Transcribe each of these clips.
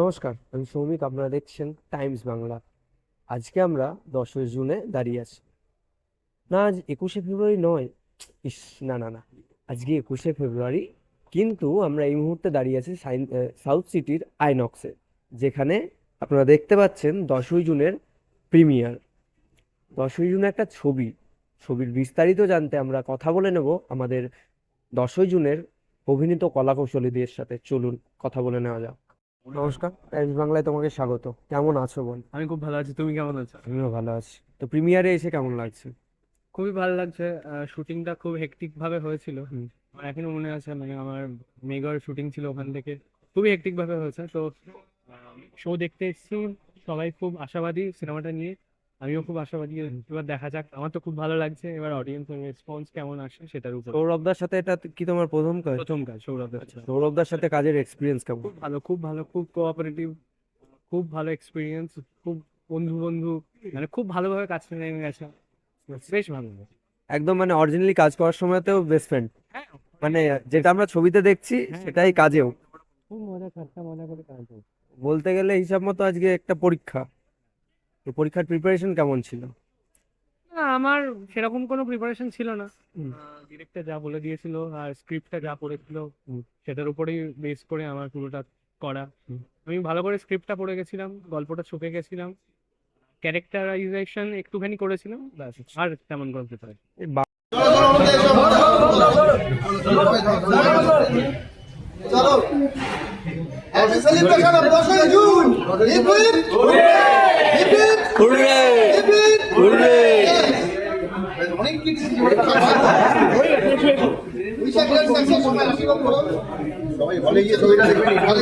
নমস্কার, আমি সৌমিক, আপনারা দেখছেন টাইমস বাংলা। আজকে আমরা দশই জুনে দাঁড়িয়ে আছি। না, আজ একুশে ফেব্রুয়ারি নয়। ইস, না না না, আজকে একুশে ফেব্রুয়ারি, কিন্তু আমরা এই মুহূর্তে দাঁড়িয়ে আছি সাউথ সিটির আইনক্সে, যেখানে আপনারা দেখতে পাচ্ছেন দশই জুনের প্রিমিয়ার। দশই জুনে একটা ছবি, ছবির বিস্তারিত জানতে আমরা কথা বলে নেব আমাদের দশই জুনের অভিনীত কলাকৌশলীদের সাথে। চলুন, কথা বলে নেওয়া যাক। নমস্কার টাইমস বাংলায় তোমাকে স্বাগত। কেমন আছো বল? আমি খুব ভালো আছি তুমি কেমন আছো? আমিও ভালো আছি। তো প্রিমিয়ারে এসে কেমন লাগছে? খুবই ভালো লাগছে শুটিংটা খুব হেকটিক ভাবে হয়েছিল আমার এখনও মনে আছে মানে আমার মেগর শুটিং ছিল ওখান থেকে। খুবই হেকটিক ভাবে হয়েছে তো শো দেখতে এসেছি। সবাই খুব আশাবাদী সিনেমাটা নিয়ে। আমিও খুব আশাবাদী। এবার দেখা যাক। আমার তো খুব ভালো লাগছে। এবার অডিয়েন্সের রেসপন্স কেমন আসে সেটার উপর। সৌরভদার সাথে এটা কি তোমার প্রথম কাজ? প্রথম কাজ সৌরভের আচ্ছা সৌরভদার সাথে কাজের এক্সপিরিয়েন্স কেমন? খুব ভালো খুব ভালো খুব কোঅপারেটিভ খুব ভালো এক্সপিরিয়েন্স খুব বন্ধু বন্ধু মানে খুব ভালোভাবে কাজটা নেমে গেছে। বেশ ভালো একদম মানে অরিজিনালি কাজ করার সময়তেও বেস্ট ফ্রেন্ড হ্যাঁ। মানে যেটা আমরা ছবিতে দেখছি হ্যাঁ। সেটাই কাজেও। খুব মজা ঠাট্টা মজা করে কাজ বলতে গেলে হিসাব মতো আজকে একটা পরীক্ষা। তো পরীক্ষার প্রিপারেশন কেমন ছিল? না আমার সেরকম কোনো প্রিপারেশন ছিল না। হুম। ডিরেক্টর যা বলে দিয়েছিল আর স্ক্রিপ্টটা যা পড়েছিল সেটার উপরেই বেস করে আমার পুরোটা করা। আমি ভালো করে স্ক্রিপ্টটা পড়ে গেছিলাম গল্পটা ছুপে গেছিলাম ক্যারেক্টারাইজেশন একটুখানি করেছিলাম ব্যাস আর তেমন কোনো প্রিপারেশন এই বা- চলো অনেক কিছু সবাই গিয়ে ছবিটা ভালো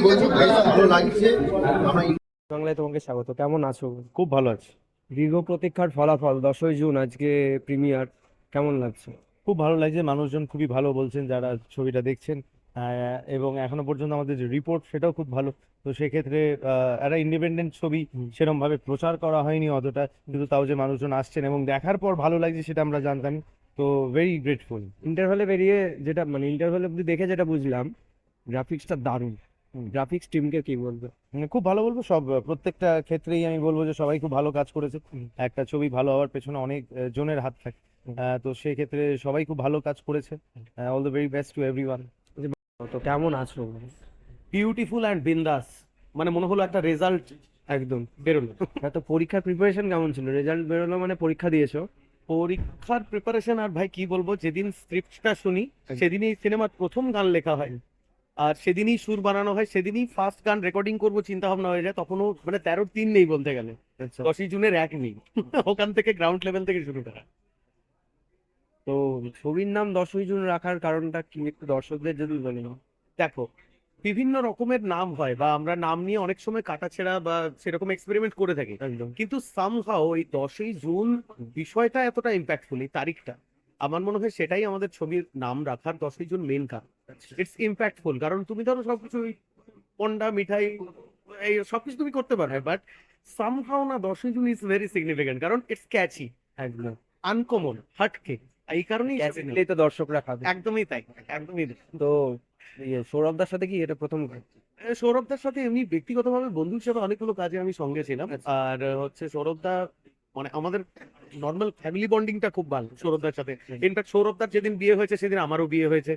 লাগছে আমরা বাংলায় তোমাকে স্বাগত। কেমন আছো? খুব ভালো আছে। দীর্ঘ প্রতীক্ষার ফলাফল দশই জুন আজকে প্রিমিয়ার কেমন লাগছে? খুব ভালো লাগছে। মানুষজন খুবই ভালো বলছেন যারা ছবিটা দেখছেন। এবং এখনও পর্যন্ত আমাদের যে রিপোর্ট সেটাও খুব ভালো। তো সেক্ষেত্রে একটা ইন্ডিপেন্ডেন্ট ছবি। সেরকম ভাবে প্রচার করা হয়নি অতটা কিন্তু তাও যে মানুষজন আসছেন এবং দেখার পর ভালো লাগছে সেটা আমরা জানতাম। তো ভেরি গ্রেটফুল ইন্টারভেলে বেরিয়ে যেটা মানে ইন্টারভেলে অব্দি দেখে যেটা বুঝলাম গ্রাফিক্সটা দারুণ। গ্রাফিক্স টিমকে কি বলবে? খুব ভালো বলব সব প্রত্যেকটা ক্ষেত্রেই আমি বলব যে সবাই খুব ভালো কাজ করেছে। একটা ছবি ভালো হওয়ার পেছনে অনেক জনের হাত থাকে। তো সেই ক্ষেত্রে সবাই খুব ভালো কাজ করেছে। All the very best to everyone তো কেমন আছো? বিউটিফুল অ্যান্ড বিন্দাস। মানে মনে হলো একটা রেজাল্ট একদম বেরোলো। তো পরীক্ষার প্রিপারেশন কেমন ছিল? রেজাল্ট বেরোলো মানে পরীক্ষা দিয়েছ? পরীক্ষার প্রিপারেশন আর ভাই কি বলব যেদিন স্ক্রিপ্টটা শুনি সেদিনই সিনেমার প্রথম গান লেখা হয়। আর সেদিনই সুর বানানো হয় সেদিনই ফার্স্ট গান রেকর্ডিং করব চিন্তা ভাবনা হয়ে যায়। তখনও মানে তেরোর তিন নেই বলতে গেলে। আচ্ছা। দশই জুনের এক নেই। ওখান থেকে গ্রাউন্ড লেভেল থেকে শুরু করা। তো ছবির নাম দশই জুন রাখার কারণটা কি একটু দর্শকদের যদি বলি দেখো বিভিন্ন রকমের নাম হয় বা আমরা নাম নিয়ে অনেক সময় কাটাছেড়া বা সেরকম এক্সপেরিমেন্ট করে থাকি। কিন্তু সামহাও এই দশই জুন বিষয়টা এতটা ইম্প্যাক্টফুল এই তারিখটা আমার মনে হয় সেটাই আমাদের ছবির নাম রাখার দশই জুন মেন কারণ ইটস ইম্প্যাক্টফুল কারণ তুমি ধরো সবকিছু ওই পন্ডা মিঠাই এই সবকিছু তুমি করতে পারবে বাট সামহাও না দশই জুন ইজ ভেরি সিগনিফিকেন্ট কারণ ইটস ক্যাচি একদম। আনকমন হাটকে। এই কারণেই। দিলেই তো দর্শকরা খাবে। একদমই তাই একদমই তো ইয়ে সৌরভদার সাথে কি এটা প্রথম কাজ? আহ, সৌরভদার সাথে এমনি ব্যক্তিগতভাবে বন্ধু হিসেবে অনেকগুলো কাজে আমি সঙ্গে ছিলাম। আচ্ছা। আর হচ্ছে সৌরভদা মানে আমাদের নর্মাল ফ্যামিলি বন্ডিংটা খুব ভালো সৌরভদার সাথে। ইনফ্যাক্ট সৌরভদার যেদিন বিয়ে হয়েছে সেদিন আমারও বিয়ে হয়েছে।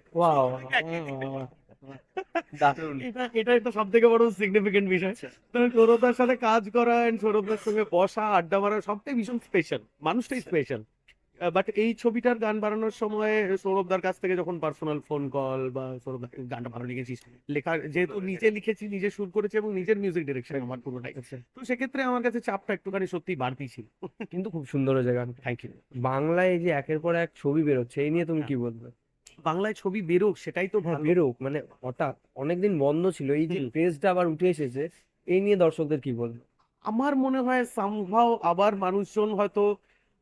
এটা একটা সব থেকে বড় সিগনিফিকেন্ট বিষয়। তো সৌরভদার সাথে কাজ করা and সৌরভদার সঙ্গে বসা আড্ডা মারা সবটাই ভীষণ স্পেশাল মানুষটাই স্পেশাল বাট এই ছবিটার গান বানানোর সময় সৌরভদার কাছ থেকে যখন পার্সোনাল ফোন কল বা সৌরভ গানটা ভালো লিখেছিস লেখা যেহেতু নিজে লিখেছি নিজে সুর করেছি এবং নিজের মিউজিক ডিরেকশন আমার পুরোটাই। আচ্ছা। তো সেক্ষেত্রে আমার কাছে চাপটা একটুখানি সত্যি বাড়তি ছিল। কিন্তু খুব সুন্দর হয়েছে গান। থ্যাংক ইউ বাংলায় এই যে একের পর এক ছবি বেরোচ্ছে এই নিয়ে তুমি কি বলবে? বাংলায় ছবি বেরোক সেটাই তো হ্যাঁ ভালো। বেরোক মানে হঠাৎ অনেকদিন বন্ধ ছিল এই যে। ক্রেজটা আবার উঠে এসেছে এই নিয়ে দর্শকদের কি বলবে? আমার মনে হয় সামহাও আবার মানুষজন হয়তো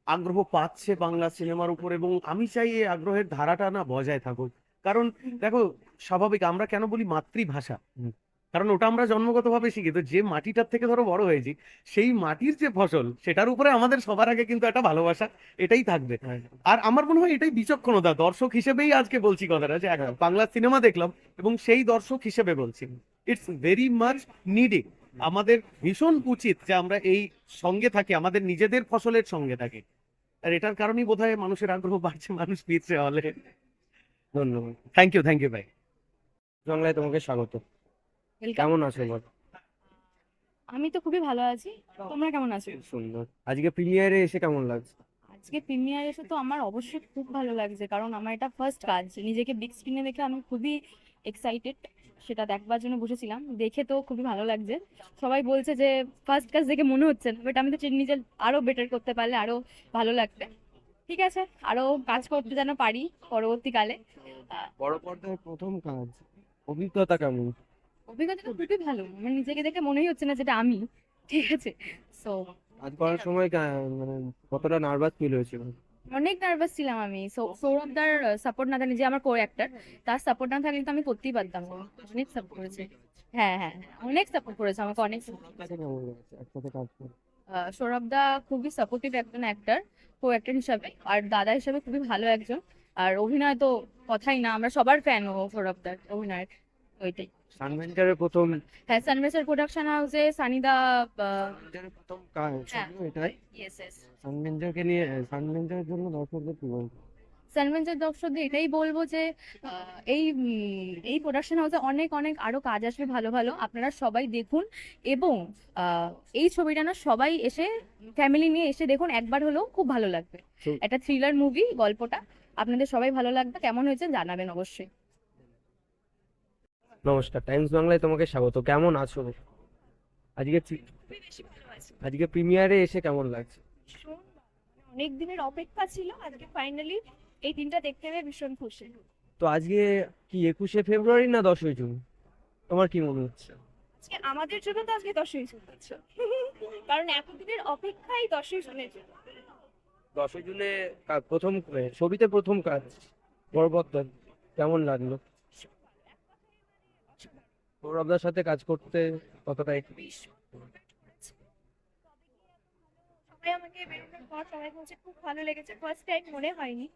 আগ্রহ পাচ্ছে বাংলা সিনেমার উপর এবং আমি চাই এই আগ্রহের ধারাটা না বজায় থাকুক। কারণ দেখো স্বাভাবিক আমরা কেন বলি মাতৃভাষা। কারণ ওটা আমরা জন্মগতভাবে শিখি। তো যে মাটিটার থেকে ধরো বড় হয়েছি সেই মাটির যে ফসল সেটার উপরে আমাদের সবার আগে কিন্তু একটা ভালোবাসা এটাই থাকবে। আর আমার মনে হয় এটাই বিচক্ষণতা। দর্শক হিসেবেই আজকে বলছি কথাটা যে বাংলা সিনেমা দেখলাম এবং সেই দর্শক হিসেবে বলছি। ইটস ভেরি মাচ নিডি আমাদের ভীষণ উচিত যে আমরা এই সঙ্গে থাকি আমাদের নিজেদের ফসলের সঙ্গে থাকি। আর এটার কারণেই বোধহয় মানুষের আগ্রহ বাড়ছে মানুষ ফিরছে হলে। ধন্যবাদ। থ্যাংক ইউ থ্যাংক ইউ ভাই বাংলায় তোমাকে স্বাগত. কেমন আছো বল? আমি তো খুবই ভালো আছি। তোমরা কেমন আছো? সুন্দর। আজকে প্রিমিয়ারে এসে কেমন লাগছে? আজকে প্রিমিয়ার এসে তো আমার অবশ্যই খুব ভালো লাগছে কারণ আমার এটা ফার্স্ট কাজ। নিজেকে বিগ স্ক্রিনে দেখে আমি খুবই এক্সাইটেড সেটা দেখবার জন্য বসেছিলাম। দেখে তো খুবই ভালো লাগছে। সবাই বলছে যে ফার্স্ট কাজ দেখে মনে হচ্ছে না বাট আমি তো চিনি নিজে আরও বেটার করতে পারলে আরও ভালো লাগবে। ঠিক আছে আরও কাজ করতে যেন পারি পরবর্তীকালে। বড় পর্দায় প্রথম কাজ অভিজ্ঞতা কেমন? অভিজ্ঞতা তো খুবই ভালো। আমার নিজেকে দেখে মনেই হচ্ছে না যেটা আমি। ঠিক আছে সো কাজ করার সময় মানে কতটা নার্ভাস ফিল হয়েছিল? অনেক নার্ভাস ছিলাম আমি। সৌ- সৌরভদার সাপোর্ট না থাকলে যে আমার কো অ্যাক্টর তার সাপোর্ট না থাকলে তো আমি করতেই পারতাম। না অনেক সাপোর্ট করেছে। হ্যাঁ হ্যাঁ অনেক সাপোর্ট করেছে আমাকে অনেক আহ, সৌরভদা খুবই সাপোর্টিভ একজন অ্যাক্টর কো অ্যাক্টর হিসাবে আর দাদা হিসাবে খুবই ভালো একজন। আর অভিনয় তো কথাই না আমরা সবার ফ্যান ও সৌরভ সৌরভদার অভিনয়ের। ওইটাই। সানভেঞ্চারের প্রথম হ্যাঁ সানভেসের প্রোডাকশন হাউসে সানিদা প্রথম কাজ হ্যাঁ। এটাই। ইয়েস ইয়েস সানভেঞ্চারকে নিয়ে সানভেঞ্চারের জন্য দর্শকদের কি বলব? সানভেঞ্চার দর্শকদের এটাই বলব যে এই এই প্রোডাকশন হাউসে অনেক অনেক আরও কাজ আসবে ভালো ভালো। আপনারা সবাই দেখুন এবং এই ছবিটা না সবাই এসে ফ্যামিলি নিয়ে এসে দেখুন একবার হলেও খুব ভালো লাগবে। একটা থ্রিলার মুভি গল্পটা। আপনাদের সবাই ভালো লাগবে। কেমন হয়েছে জানাবেন অবশ্যই। নমস্কার টাইমস বাংলায় তোমাকে স্বাগত। কেমন আছো? আজকে আজকে প্রিমিয়ারে এসে কেমন লাগছে? অনেক দিনের অপেক্ষা ছিল আজকে ফাইনালি এই দিনটা দেখতে পেয়ে ভীষণ খুশি। তো আজকে কি একুশে ফেব্রুয়ারি না দশই জুন? তোমার কি মনে হচ্ছে? আজকে আমাদের জন্য তো আজকে দশই জুন কারণ এতদিনের অপেক্ষাই দশই জুনের জন্য। দশই জুনে প্রথম ছবিতে প্রথম কাজ বড় কেমন লাগল? সৌরভদার সাথে কাজ করতে কতটা সবাই আমাকে বেরোনোর পর সবাই বলছে খুব ভালো লেগেছে ফার্স্ট টাইম মনে হয়নি।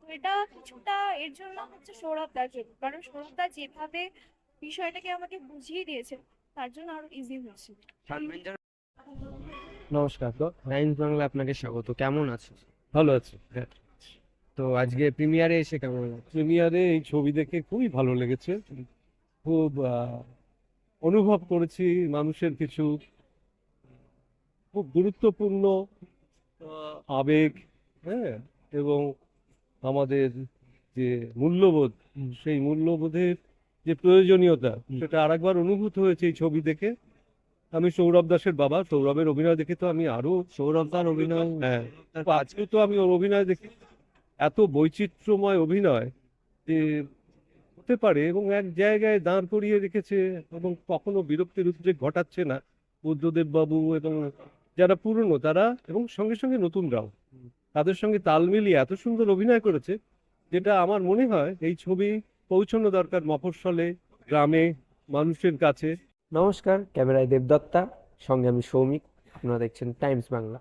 তো এটা কিছুটা এর জন্য হচ্ছে সৌরভদার জন্য। কারণ সৌরভদা যেভাবে বিষয়টাকে আমাকে বুঝিয়ে দিয়েছে তার জন্য আরও ইজি হয়েছে। নমস্কার তো টাইমস বাংলা আপনাকে স্বাগত। কেমন আছো? ভালো আছে। তো আজকে প্রিমিয়ারে এসে কেমন প্রিমিয়ারে এই ছবি দেখে খুবই ভালো লেগেছে। খুব অনুভব করেছি মানুষের কিছু খুব গুরুত্বপূর্ণ আবেগ হ্যাঁ এবং আমাদের যে মূল্যবোধ সেই মূল্যবোধের যে প্রয়োজনীয়তা সেটা আরেকবার অনুভূত হয়েছে এই ছবি দেখে। আমি সৌরভ দাসের বাবা সৌরভের অভিনয় দেখে তো আমি আরও সৌরভদার অভিনয় হ্যাঁ। আজকে তো আমি ওর অভিনয় দেখি। এত বৈচিত্র্যময় অভিনয় যে হতে পারে এবং এক জায়গায় দাঁড় করিয়ে রেখেছে এবং কখনো বিরক্তির উদ্রেক ঘটাচ্ছে না। বুদ্ধদেব বাবু এবং যারা পুরনো, তারা এবং সঙ্গে সঙ্গে নতুনরাও তাদের সঙ্গে তাল মিলিয়ে এত সুন্দর অভিনয় করেছে যেটা আমার মনে হয় এই ছবি পৌঁছানো দরকার মফস্বলে, গ্রামে, মানুষের কাছে। নমস্কার, ক্যামেরায় দেবদত্তা, সঙ্গে আমি সৌমিক, আপনারা দেখছেন টাইমস বাংলা।